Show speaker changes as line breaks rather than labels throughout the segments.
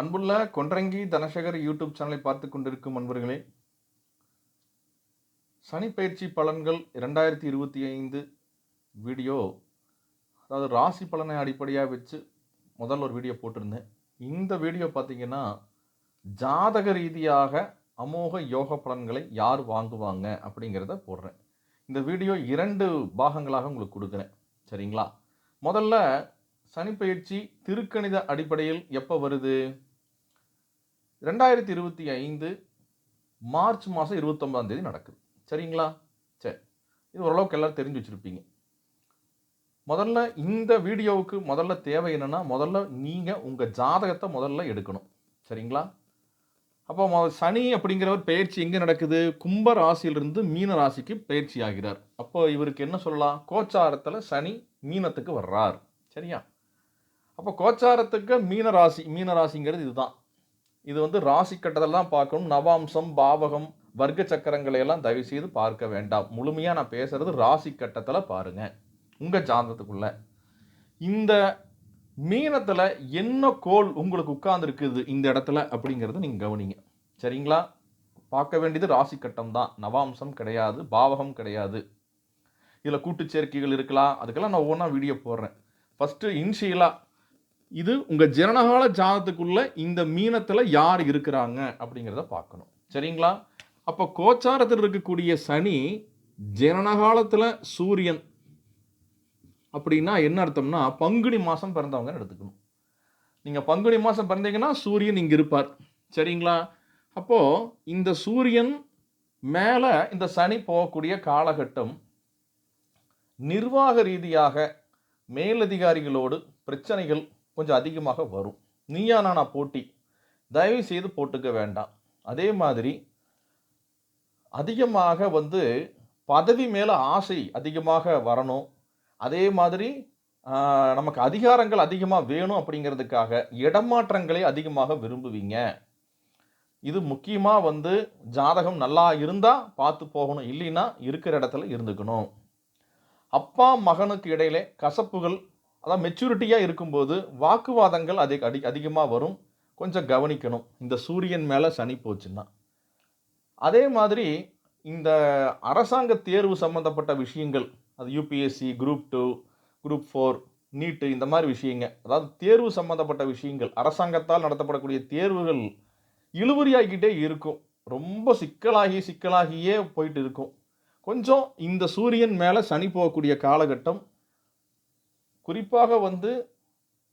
அன்புள்ள கொன்றங்கி தனசேகர் யூடியூப் சேனலை பார்த்து கொண்டிருக்கும் அன்பர்களே சனி பயிற்சி பலன்கள் இரண்டாயிரத்தி இருபத்தி ஐந்து வீடியோ அதாவது ராசி பலனை அடிப்படையாக வச்சு முதல்ல ஒரு வீடியோ போட்டிருந்தேன். இந்த வீடியோ பார்த்தீங்கன்னா ஜாதக ரீதியாக அமோக யோக பலன்களை யார் வாங்குவாங்க அப்படிங்கிறத போடுறேன். இந்த வீடியோ இரண்டு பாகங்களாக உங்களுக்கு கொடுக்குறேன். சரிங்களா? முதல்ல சனிப்பயிற்சி திருக்கணித அடிப்படையில் எப்போ வருது? ரெண்டாயிரத்தி இருபத்தி ஐந்து மார்ச் மாதம் இருபத்தொம்பதாம் தேதி நடக்குது. சரிங்களா? சரி. இது ஓரளவுக்கு எல்லோரும் தெரிஞ்சு வச்சுருப்பீங்க. முதல்ல இந்த வீடியோவுக்கு முதல்ல தேவை என்னென்னா முதல்ல நீங்கள் உங்கள் ஜாதகத்தை முதல்ல எடுக்கணும். சரிங்களா? அப்போ சனி அப்படிங்கிறவர் பயிற்சி எங்கே நடக்குது? கும்ப ராசியிலிருந்து மீன ராசிக்கு பயிற்சி ஆகிறார். அப்போ இவருக்கு என்ன சொல்லலாம்? கோச்சாரத்தில் சனி மீனத்துக்கு வர்றார். சரியா? அப்போ கோச்சாரத்துக்கு மீன ராசி மீன ராசிங்கிறது இதுதான். இது வந்து ராசி கட்டத்தில் தான் பார்க்கணும். நவாம்சம் பாவகம் வர்க்க சக்கரங்களை எல்லாம் தயவு செய்து பார்க்க வேண்டாம். முழுமையாக நான் பேசுறது ராசி கட்டத்தில் பாருங்க. உங்கள் ஜாதகத்துக்குள்ள. இந்த மீனத்தில் என்ன கோள் உங்களுக்கு உட்கார்ந்துருக்குது இந்த இடத்துல அப்படிங்கிறத நீங்கள் கவனிங்க. சரிங்களா? பார்க்க வேண்டியது ராசி கட்டம் தான். நவாம்சம் கிடையாது பாவகம் கிடையாது. இதில் கூட்டு சேர்க்கைகள் இருக்கலாம். அதுக்கெல்லாம் நான் ஒவ்வொன்றா வீடியோ போடுறேன். ஃபஸ்ட்டு இன்ஷியலாக இது உங்கள் ஜனனகால ஜாதகத்துக்குள்ள இந்த மீனத்தில் யார் இருக்கிறாங்க அப்படிங்கிறத பார்க்கணும். சரிங்களா? அப்போ கோச்சாரத்தில் இருக்கக்கூடிய சனி ஜனனகாலத்தில் சூரியன் அப்படின்னா என்ன அர்த்தம்னா பங்குனி மாதம் பிறந்தவங்க எடுத்துக்கணும். நீங்கள் பங்குனி மாதம் பிறந்தீங்கன்னா சூரியன் இங்கே இருப்பார். சரிங்களா? அப்போது இந்த சூரியன் மேலே இந்த சனி போகக்கூடிய காலகட்டம் நிர்வாக ரீதியாக மேலதிகாரிகளோடு பிரச்சனைகள் கொஞ்சம் அதிகமாக வரும். நீயா நானா போட்டி. தயவு செய்து போட்டுக்க வேண்டாம். அதே மாதிரி அதிகமாக வந்து பதவி மேலே ஆசை அதிகமாக வரணும். அதே மாதிரி நமக்கு அதிகாரங்கள் அதிகமாக வேணும் அப்படிங்கிறதுக்காக இடமாற்றங்களை அதிகமாக விரும்புவீங்க. இது முக்கியமாக வந்து ஜாதகம் நல்லா இருந்தால் பார்த்து போகணும். இல்லைன்னா இருக்கிற இடத்துல இருந்துக்கணும். அப்பா மகனுக்கு இடையிலே கசப்புகள் அதான் மெச்சூரிட்டியாக இருக்கும்போது வாக்குவாதங்கள் அதிக அடி அதிகமாக வரும். கொஞ்சம் கவனிக்கணும். இந்த சூரியன் மேலே சனி போச்சுன்னா. அதே மாதிரி இந்த அரசாங்க தேர்வு சம்மந்தப்பட்ட விஷயங்கள் அது UPSC group two group four NEET இந்த மாதிரி விஷயங்க. அதாவது தேர்வு சம்மந்தப்பட்ட விஷயங்கள் அரசாங்கத்தால் நடத்தப்படக்கூடிய தேர்வுகள் இழுபறியாகிக்கிட்டே இருக்கும். ரொம்ப சிக்கலாகி சிக்கலாகியே போயிட்டு இருக்கும். கொஞ்சம் இந்த சூரியன் மேலே சனி போகக்கூடிய காலகட்டம் குறிப்பாக வந்து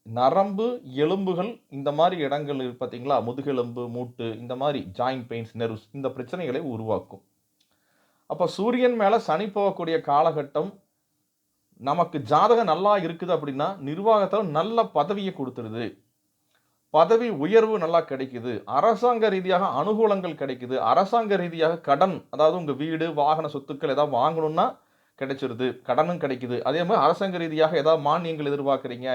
நரம்பு எலும்புகள் இந்த மாதிரி இடங்கள் பார்த்தீங்களா முதுகெலும்பு மூட்டு இந்த மாதிரி ஜாயிண்ட் பெயின்ஸ் நெர்வ்ஸ் இந்த பிரச்சனைகளை உருவாக்கும். அப்போ சூரியன் மேலே சனி போகக்கூடிய காலகட்டம் நமக்கு ஜாதகம் நல்லா இருக்குது அப்படின்னா நிர்வாகத்தில் நல்ல பதவியை கொடுத்துருது. பதவி உயர்வு நல்லா கிடைக்குது. அரசாங்க ரீதியாக அனுகூலங்கள் கிடைக்குது. அரசாங்க ரீதியாக கடன் அதாவது உங்கள் வீடு வாகன சொத்துக்கள் ஏதாவது வாங்கணும்னா கிடைச்சிருது கடனும் கிடைக்குது. அதே மாதிரி அரசாங்க ரீதியாக ஏதாவது மானியங்கள் எதிர்பார்க்குறீங்க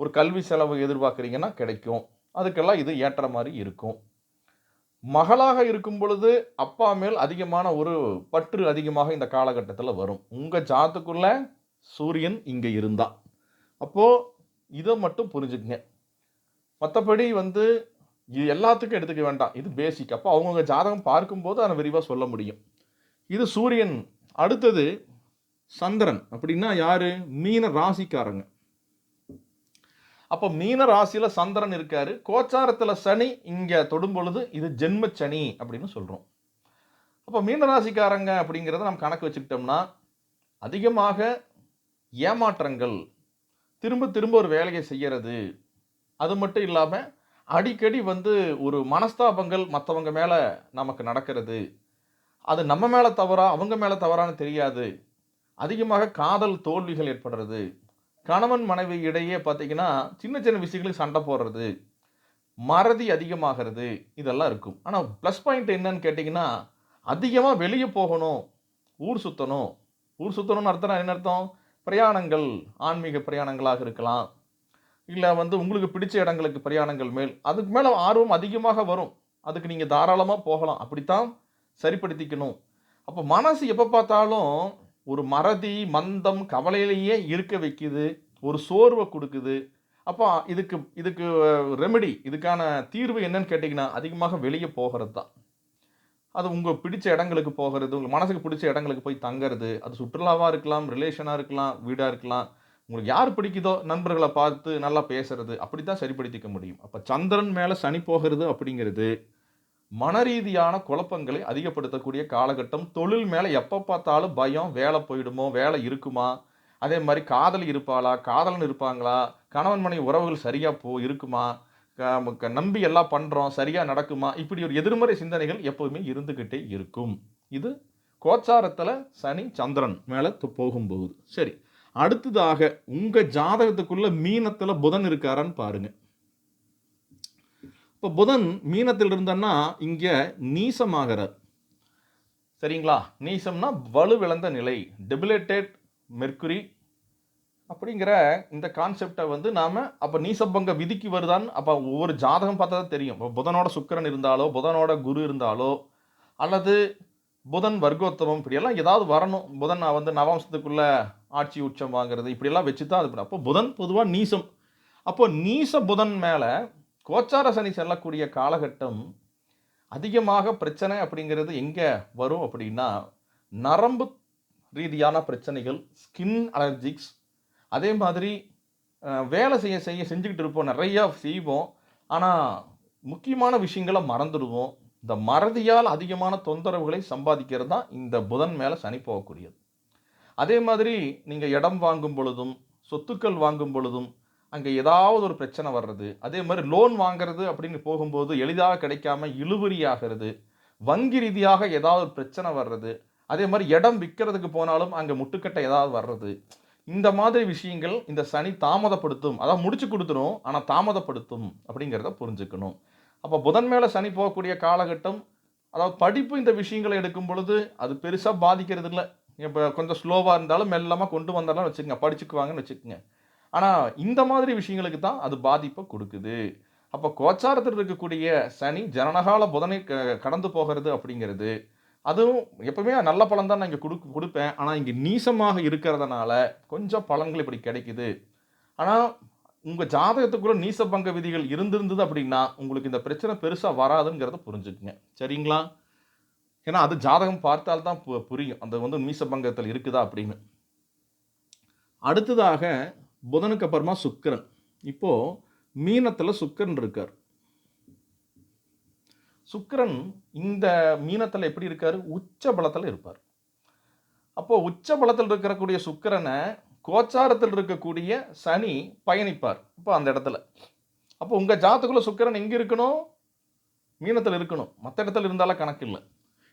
ஒரு கல்வி செலவு எதிர்பார்க்குறீங்கன்னா கிடைக்கும். அதுக்கெல்லாம் இது ஏற்ற மாதிரி இருக்கும். மகளாக இருக்கும் பொழுது அப்பா மேல் அதிகமான ஒரு பற்று அதிகமாக இந்த காலகட்டத்தில் வரும். உங்கள் ஜாத்துக்குள்ளே சூரியன் இங்கே இருந்தா. அப்போது இதை மட்டும் புரிஞ்சுக்குங்க. மற்றபடி வந்து இது எல்லாத்துக்கும் எடுத்துக்க வேண்டாம். இது பேசிக் அப்போ அவங்கவுங்க ஜாதகம் பார்க்கும்போது அதை விரிவாக சொல்ல முடியும். இது சூரியன். அடுத்தது சந்திரன் அப்படின்னா யாரு? மீன ராசிக்காரங்க. அப்போ மீன ராசியில் சந்திரன் இருக்காரு. கோச்சாரத்தில் சனி இங்கே தொடும் பொழுது இது ஜென்ம சனி அப்படின்னு சொல்கிறோம் அப்போ மீன ராசிக்காரங்க அப்படிங்கிறத நம்ம கணக்கு வச்சுக்கிட்டோம்னா அதிகமாக ஏமாற்றங்கள் திரும்ப திரும்ப ஒரு வேலையை செய்கிறது அது மட்டும் இல்லாமல் அடிக்கடி வந்து ஒரு மனஸ்தாபங்கள் மற்றவங்க மேலே நமக்கு நடக்கிறது. அது நம்ம மேலே தவறா அவங்க மேலே தவறான்னு தெரியாது. அதிகமாக காதல் தோல்விகள் ஏற்படுறது. கணவன் மனைவி இடையே பார்த்தீங்கன்னா சின்ன சின்ன விஷயங்களுக்கு சண்டை போடுறது. மறதி அதிகமாகிறது. இதெல்லாம் இருக்கும். ஆனால் ப்ளஸ் பாயிண்ட் என்னன்னு கேட்டிங்கன்னா அதிகமாக வெளியே போகணும். ஊர் சுற்றணும் ஊர் சுற்றணும்னு அர்த்தம் என்ன அர்த்தம்? பிரயாணங்கள். ஆன்மீக பிரயாணங்களாக இருக்கலாம். இல்லை வந்து உங்களுக்கு பிடிச்ச இடங்களுக்கு பிரயாணங்கள் மேல். அதுக்கு மேலே ஆர்வம் அதிகமாக வரும். அதுக்கு நீங்கள் தாராளமாக போகலாம். அப்படித்தான் சரிப்படுத்திக்கணும். அப்போ மனசு எப்போ பார்த்தாலும் ஒரு மறதி மந்தம் கவலையிலேயே இருக்க வைக்குது ஒரு சோர்வை கொடுக்குது. அப்போ இதுக்கு இதுக்கு ரெமெடி இதுக்கான தீர்வு என்னன்னு கேட்டிங்கன்னா அதிகமாக வெளியே போகிறது தான். அது உங்கள் பிடிச்ச இடங்களுக்கு போகிறது உங்கள் மனசுக்கு பிடிச்ச இடங்களுக்கு போய் தங்குறது அது சுற்றுலாவாக இருக்கலாம் ரிலேஷனாக இருக்கலாம் வீடாக இருக்கலாம். உங்களுக்கு யார் பிடிக்குதோ நண்பர்களை பார்த்து நல்லா பேசுறது அப்படி தான் சரிப்படுத்திக்க முடியும். அப்போ சந்திரன் மேலே சனி போகிறது அப்படிங்கிறது மனரீதியான குழப்பங்களை அதிகப்படுத்தக்கூடிய காலகட்டம் தொழில் மேலே எப்போ பார்த்தாலும் பயம் வேலை போயிடுமோ வேலை இருக்குமா? அதே மாதிரி காதல் இருப்பாளா காதலன் இருப்பாங்களா? கணவன் மனைவி உறவுகள் சரியாக போ இருக்குமா? க- நம்பி எல்லாம் பண்ணுறோம் சரியாக நடக்குமா? இப்படி ஒரு எதிர்மறை சிந்தனைகள் எப்போதுமே இருந்துக்கிட்டே இருக்கும். இது கோச்சாரத்தில் சனி சந்திரன் மேலே போகும்போது. சரி அடுத்ததாக உங்கள் ஜாதகத்துக்குள்ளே மீனத்தில் புதன் இருக்காரான்னு பாருங்கள் இப்போ புதன் மீனத்தில் இருந்தன்னா இங்கே நீசமாகிறார். சரிங்களா? நீசம்னா வலுவிழந்த நிலை டெபிலேட்டட் மெர்க்குரி அப்படிங்கிற இந்த கான்செப்டை வந்து நாம் அப்போ நீசபங்க விதிக்கு வருதான்னு அப்போ ஒவ்வொரு ஜாதகம் பார்த்தா தான் தெரியும். இப்போ புதனோட சுக்கிரன் இருந்தாலோ புதனோட குரு இருந்தாலோ அல்லது புதன் வர்க்கோத்தமம் இப்படியெல்லாம் ஏதாவது வரணும். புதன் வந்து நவம்சத்துக்குள்ள ஆட்சி உச்சம் வாங்குறது இப்படியெல்லாம் வச்சு தான் அது அப்போ புதன் பொதுவாக நீசம். அப்போ நீச புதன் மேலே கோச்சார சனி செல்லக்கூடிய காலகட்டம் அதிகமாக பிரச்சனை அப்படிங்கிறது எங்கே வரும் அப்படின்னா நரம்பு ரீதியான பிரச்சனைகள் ஸ்கின் அலர்ஜிக்ஸ் அதே மாதிரி வேலை செய்ய செய்ய செஞ்சுக்கிட்டு இருப்போம் நிறையா செய்வோம். ஆனால் முக்கியமான விஷயங்களை மறந்துடுவோம். இந்த மறதியால் அதிகமான தொந்தரவுகளை சம்பாதிக்கிறது தான் இந்த புதன் மேலே சனி போகக்கூடியது. அதே மாதிரி நீங்கள் இடம் வாங்கும் பொழுதும் சொத்துக்கள் வாங்கும் பொழுதும் அங்கே ஏதாவது ஒரு பிரச்சனை வர்றது அதே மாதிரி லோன் வாங்குறது அப்படின்னு போகும்போது எளிதாக கிடைக்காம இழுபறி ஆகிறது வங்கி ரீதியாக ஏதாவது ஒரு பிரச்சனை வர்றது அதே மாதிரி இடம் விற்கிறதுக்கு போனாலும் அங்கே முட்டுக்கட்டை ஏதாவது வர்றது இந்த மாதிரி விஷயங்கள் இந்த சனி தாமதப்படுத்தும். அதாவது முடிச்சு கொடுத்துரும் ஆனால் தாமதப்படுத்தும் அப்படிங்கிறத புரிஞ்சுக்கணும். அப்போ புதன் மேலே சனி போகக்கூடிய காலகட்டம் அதாவது படிப்பு இந்த விஷயங்களை எடுக்கும் பொழுது அது பெருசாக பாதிக்கிறது இல்லை இப்போ கொஞ்சம் ஸ்லோவாக இருந்தாலும் மெல்லமாக கொண்டு வந்தாலும் வச்சுக்கோங்க படிச்சுக்குவாங்கன்னு வச்சுக்கோங்க. ஆனால் இந்த மாதிரி விஷயங்களுக்கு தான் அது பாதிப்பை கொடுக்குது. அப்போ கோச்சாரத்தில் இருக்கக்கூடிய சனி ஜனனகால புதனை க- கடந்து போகிறது அப்படிங்கிறது அதுவும் எப்பவுமே நல்ல பலன் தான் நான் இங்கே கொடுக்க கொடுப்பேன். ஆனால் இங்கே நீசமாக இருக்கிறதுனால கொஞ்சம் பலன்கள் இப்படி கிடைக்குது. ஆனால் உங்கள் ஜாதகத்துக்குள்ள நீசபங்க விதிகள் இருந்திருந்தது அப்படின்னா உங்களுக்கு இந்த பிரச்சனை பெருசாக வராதுங்கிறத புரிஞ்சுக்குங்க. சரிங்களா? ஏன்னா அது ஜாதகம் பார்த்தால் தான் பு- புரியும். அந்த வந்து நீசபங்கத்தில் இருக்குதா அப்படின்னு. அடுத்ததாக புதனுக்கு அப்புறமா சுக்கரன். இப்போது மீனத்தில் சுக்கரன் இருக்கார். சுக்கரன் இந்த மீனத்தில் எப்படி இருக்கார்? உச்ச பலத்தில் இருப்பார். அப்போது உச்ச பலத்தில் இருக்கக்கூடிய சுக்கிரனை கோச்சாரத்தில் இருக்கக்கூடிய சனி பயணிப்பார். இப்போ அந்த இடத்துல. அப்போ உங்கள் ஜாத்துக்குள்ளே சுக்கிரன் எங்கே இருக்கணும்? மீனத்தில் இருக்கணும். மற்ற இடத்துல இருந்தாலும் கணக்கு இல்லை.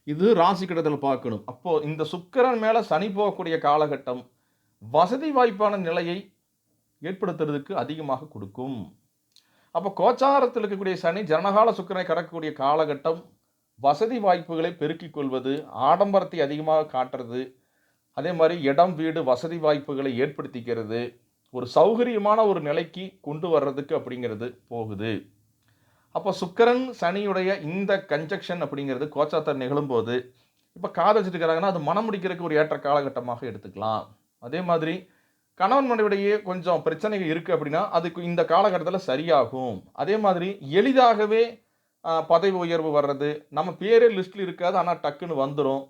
இது ராசி கிடத்தில் பார்க்கணும். அப்போது இந்த சுக்கரன் மேலே சனி போகக்கூடிய காலகட்டம் வசதி வாய்ப்பான நிலையை ஏற்படுத்துறதுக்கு அதிகமாக கொடுக்கும். அப்போ கோச்சாரத்தில் இருக்கக்கூடிய சனி ஜனகால சுக்கிரனை கடக்கக்கூடிய காலகட்டம் வசதி வாய்ப்புகளை பெருக்கிக் கொள்வது ஆடம்பரத்தை அதிகமாக காட்டுறது அதே மாதிரி இடம் வீடு வசதி வாய்ப்புகளை ஏற்படுத்திக்கிறது ஒரு சௌகரியமான ஒரு நிலைக்கு கொண்டு வர்றதுக்கு அப்படிங்கிறது போகுது. அப்போ சுக்கரன் சனியுடைய இந்த கன்ஜெக்ஷன் அப்படிங்கிறது கோச்சாத்தர் நிகழும்போது இப்போ காதலிச்சிட்டு இருக்கிறாங்கன்னா அது மனம் முடிக்கிறதுக்கு ஒரு ஏற்ற காலகட்டமாக எடுத்துக்கலாம். அதே மாதிரி கணவன் மனைவிடையே கொஞ்சம் பிரச்சனைகள் இருக்குது அப்படின்னா அதுக்கு இந்த காலகட்டத்தில் சரியாகும். அதே மாதிரி எளிதாகவே பதவி உயர்வு வர்றது நம்ம பேரே லிஸ்ட்டில் இருக்காது ஆனால் டக்குன்னு வந்துடும்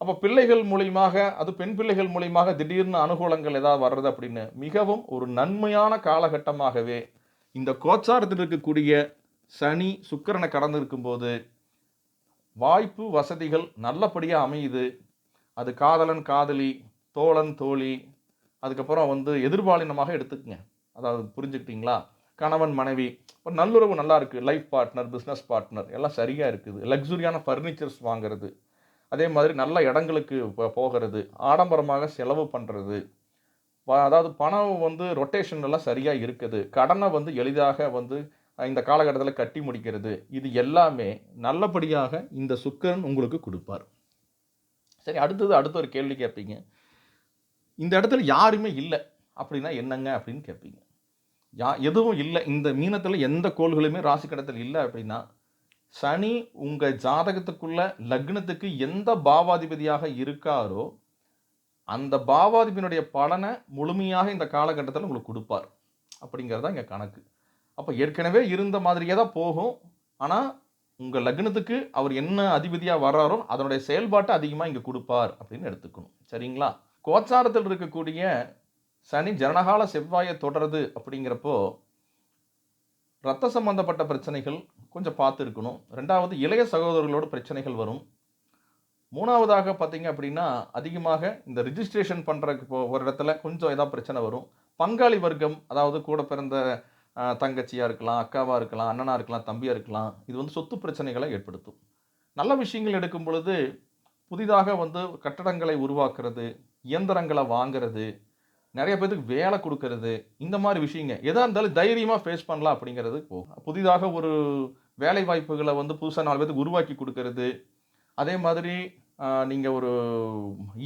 அப்போ பிள்ளைகள் மூலியமாக அது பெண் பிள்ளைகள் மூலியமாக திடீர்னு அனுகூலங்கள் ஏதாவது வர்றது அப்படின்னு மிகவும் ஒரு நன்மையான காலகட்டமாகவே இந்த கோச்சாரத்தில் இருக்கக்கூடிய சனி சுக்கிரனை கடந்து இருக்கும்போது வாய்ப்பு வசதிகள் நல்லபடியாக அமையுது. அது காதலன் காதலி தோழன் தோழி அதுக்கப்புறம் வந்து எதிர்பாலினமாக எடுத்துக்கங்க. அதாவது புரிஞ்சுக்கிட்டீங்களா? கணவன் மனைவி இப்போ நல்லுறவு நல்லா இருக்குது லைஃப் பார்ட்னர் பிஸ்னஸ் பார்ட்னர் எல்லாம் சரியாக இருக்குது. லக்ஸுரியான ஃபர்னிச்சர்ஸ் வாங்குறது. அதே மாதிரி நல்ல இடங்களுக்கு போகிறது. ஆடம்பரமாக செலவு பண்ணுறது அதாவது பணம் வந்து ரொட்டேஷன் எல்லாம் சரியாக இருக்குது. கடனை வந்து எளிதாக வந்து இந்த காலகட்டத்தில் கட்டி முடிக்கிறது. இது எல்லாமே நல்லபடியாக இந்த சுக்கரன் உங்களுக்கு கொடுப்பார். சரி அடுத்தது அடுத்த ஒரு கேள்வி கேட்பீங்க. இந்த இடத்துல யாருமே இல்லை அப்படின்னா என்னங்க அப்படின்னு கேட்பீங்க. யா எதுவும் இல்லை. இந்த மீனத்தில் எந்த கோள்களுமே ராசி கடத்தில் இல்லை அப்படின்னா சனி உங்கள் ஜாதகத்துக்குள்ள லக்னத்துக்கு எந்த பாவாதிபதியாக இருக்காரோ அந்த பாவாதிபதியினுடைய பலனை முழுமையாக இந்த காலகட்டத்தில் உங்களுக்கு கொடுப்பார். அப்படிங்கிறது தான் இங்கே கணக்கு. அப்போ ஏற்கனவே இருந்த மாதிரியே தான் போகும். ஆனால் உங்கள் லக்னத்துக்கு அவர் என்ன அதிபதியாக வர்றாரோ அதனுடைய செயல்பாட்டை அதிகமாக இங்கே கொடுப்பார் அப்படின்னு எடுத்துக்கணும். சரிங்களா? கோச்சாரத்தில் இருக்கக்கூடிய சனி ஜனகால செவ்வாயை தொடருது அப்படிங்கிறப்போ ரத்த சம்பந்தப்பட்ட பிரச்சனைகள் கொஞ்சம் பார்த்து இருக்கணும். ரெண்டாவது இளைய சகோதரர்களோட பிரச்சனைகள் வரும். மூணாவதாக பார்த்தீங்க அப்படின்னா அதிகமாக இந்த ரிஜிஸ்ட்ரேஷன் பண்ணுறதுக்கு இப்போ ஒரு இடத்துல கொஞ்சம் ஏதாவது பிரச்சனை வரும். பங்காளி வர்க்கம் அதாவது கூட பிறந்த தங்கச்சியாக இருக்கலாம் அக்காவாக இருக்கலாம் அண்ணனாக இருக்கலாம் தம்பியாக இருக்கலாம் இது வந்து சொத்து பிரச்சனைகளை ஏற்படுத்தும். நல்ல விஷயங்கள் எடுக்கும் பொழுது புதிதாக வந்து கட்டடங்களை உருவாக்குறது இயந்திரங்களை வாங்குறது நிறைய பேருக்கு வேலை கொடுக்கறது இந்த மாதிரி விஷயங்க. எதாக இருந்தாலும் தைரியமாக ஃபேஸ் பண்ணலாம் அப்படிங்கிறது புதிதாக ஒரு வேலை வாய்ப்புகளை வந்து புதுசாக நாலு பேருக்கு உருவாக்கி கொடுக்கறது அதே மாதிரி நீங்கள் ஒரு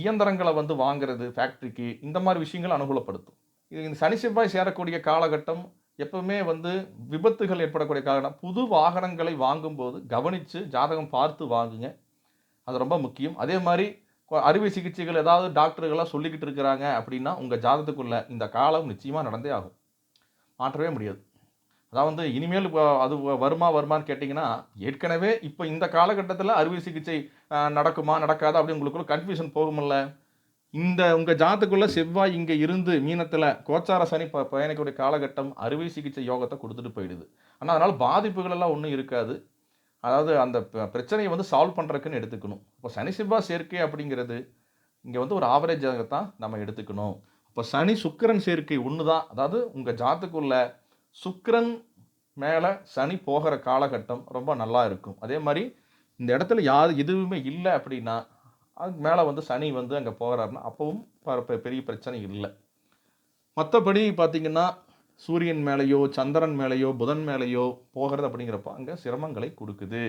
இயந்திரங்களை வந்து வாங்குறது ஃபேக்ட்ரிக்கு இந்த மாதிரி விஷயங்கள் அனுகூலப்படுத்தும். இது இந்த சனி செவ்வாய் சேரக்கூடிய காலகட்டம் எப்பவுமே வந்து விபத்துகள் ஏற்படக்கூடிய காலகட்டம் புது வாகனங்களை வாங்கும்போது கவனித்து ஜாதகம் பார்த்து வாங்குங்க. அது ரொம்ப முக்கியம். அதே மாதிரி அறுவை சிகிச்சைகள் ஏதாவது டாக்டர்களாக சொல்லிக்கிட்டு இருக்கிறாங்க அப்படின்னா உங்கள் ஜாதகத்துக்குள்ள இந்த காலம் நிச்சயமாக நடந்தே ஆகும். மாற்றவே முடியாது. அதாவது வந்து இனிமேல் இப்போ அது வருமா வருமான்னு கேட்டிங்கன்னா ஏற்கனவே இப்போ இந்த காலகட்டத்தில் அறுவை சிகிச்சை நடக்குமா நடக்காதா அப்படி உங்களுக்குள்ள கன்ஃபியூஷன் போகுமில்ல இந்த உங்கள் ஜாதத்துக்குள்ளே செவ்வாய் இங்கே இருந்து மீனத்தில் கோச்சார சனி ப பயணிக்கக்கூடிய காலகட்டம் அறுவை சிகிச்சை யோகத்தை கொடுத்துட்டு போயிடுது. ஆனால் அதனால் பாதிப்புகள் எல்லாம் ஒன்றும் இருக்காது. அதாவது அந்த பிரச்சனையை வந்து சால்வ் பண்ணுறதுக்குன்னு எடுத்துக்கணும். இப்போ சனி செவ்வாய் சேர்க்கை அப்படிங்கிறது இங்கே வந்து ஒரு ஆவரேஜ் தான் நம்ம எடுத்துக்கணும். இப்போ சனி சுக்கிரன் சேர்க்கை ஒன்று தான் அதாவது உங்கள் ஜாத்துக்குள்ள சுக்கரன் மேலே சனி போகிற காலகட்டம் ரொம்ப நல்லா இருக்கும். அதே மாதிரி இந்த இடத்துல யார் எதுவுமே இல்லை அப்படின்னா அதுக்கு மேலே வந்து சனி வந்து அங்கே போகிறாருன்னா அப்பவும் ப- பெ- பெரிய பிரச்சனை இல்லை. மற்றபடி பார்த்திங்கன்னா சூரியன் மேலேயோ சந்திரன் மேலேயோ புதன் மேலேயோ போகிறது அப்படிங்கிறப்ப அங்கே சிரமங்களை கொடுக்குது.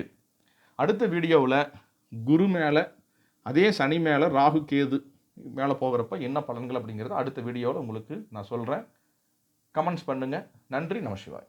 அடுத்த வீடியோவில் குரு மேலே அதே சனி மேலே ராகு கேது மேலே போகிறப்ப என்ன பலன்கள் அப்படிங்கிறது அடுத்த வீடியோவில் உங்களுக்கு நான் சொல்கிறேன். கமெண்ட்ஸ் பண்ணுங்கள் நன்றி நமசிவாய்